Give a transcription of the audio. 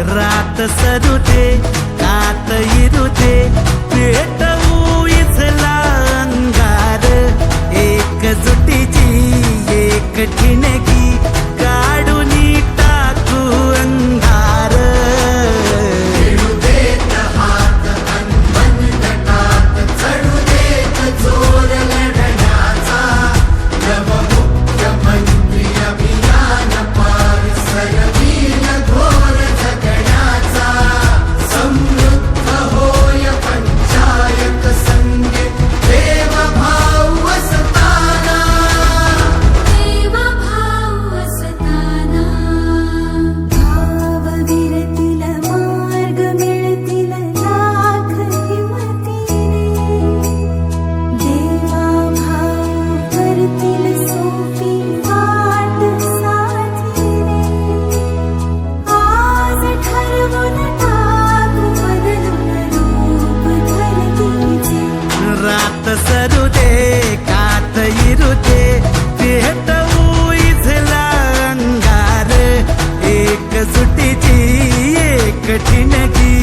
रात सरू तुझे पेहत उजला अंगार. एक सुटीची एक ठिणगी